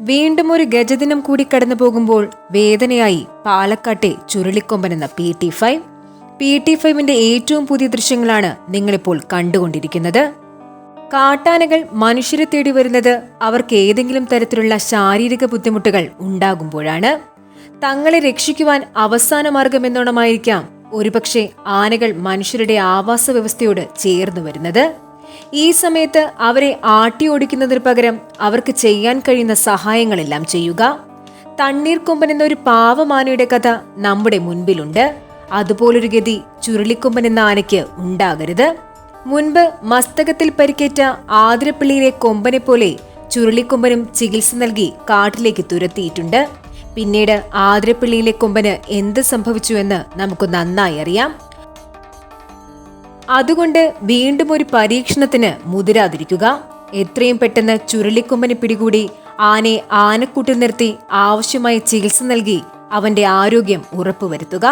വീണ്ടും ഒരു ഗജദിനം കൂടി കടന്നു പോകുമ്പോൾ വേദനയായി പാലക്കാട്ടെ ചുരുളിക്കൊമ്പൻ എന്ന P T five P T ഫൈവിന്റെ ഏറ്റവും പുതിയ ദൃശ്യങ്ങളാണ് നിങ്ങളിപ്പോൾ കണ്ടുകൊണ്ടിരിക്കുന്നത്. കാട്ടാനകൾ മനുഷ്യരെ തേടി വരുന്നത് അവർക്ക് ഏതെങ്കിലും തരത്തിലുള്ള ശാരീരിക ബുദ്ധിമുട്ടുകൾ ഉണ്ടാകുമ്പോഴാണ്. തങ്ങളെ രക്ഷിക്കുവാൻ അവസാന മാർഗമെന്നോണമായിരിക്കാം ഒരുപക്ഷെ ആനകൾ മനുഷ്യരുടെ ആവാസ വ്യവസ്ഥയോട് ചേർന്നു വരുന്നത്. ഈ സമയത്ത് അവരെ ആട്ടി ഓടിക്കുന്നതിന് പകരം അവർക്ക് ചെയ്യാൻ കഴിയുന്ന സഹായങ്ങളെല്ലാം ചെയ്യുക. തണ്ണീർക്കൊമ്പൻ എന്നൊരു പാവമാനയുടെ കഥ നമ്മുടെ മുൻപിലുണ്ട്. അതുപോലൊരു ഗതി ചുരുളിക്കൊമ്പൻ എന്ന ആനയ്ക്ക് ഉണ്ടാകരുത്. മുൻപ് മസ്തകത്തിൽ പരിക്കേറ്റ ആതിരപ്പള്ളിയിലെ കൊമ്പനെ പോലെ ചുരുളിക്കൊമ്പനും ചികിത്സ നൽകി കാട്ടിലേക്ക് തുരത്തിയിട്ടുണ്ട്. പിന്നീട് ആതിരപ്പള്ളിയിലെ കൊമ്പന് എന്ത് സംഭവിച്ചുവെന്ന് നമുക്ക് നന്നായി അറിയാം. അതുകൊണ്ട് വീണ്ടും ഒരു പരീക്ഷണത്തിന് മുതിരാതിരിക്കുക. എത്രയും പെട്ടെന്ന് ചുരുളിക്കൊമ്പനെ പിടികൂടി ആനയെ ആനക്കൂട്ടിൽ നിർത്തി ആവശ്യമായ ചികിത്സ നൽകി അവന്റെ ആരോഗ്യം ഉറപ്പുവരുത്തുക.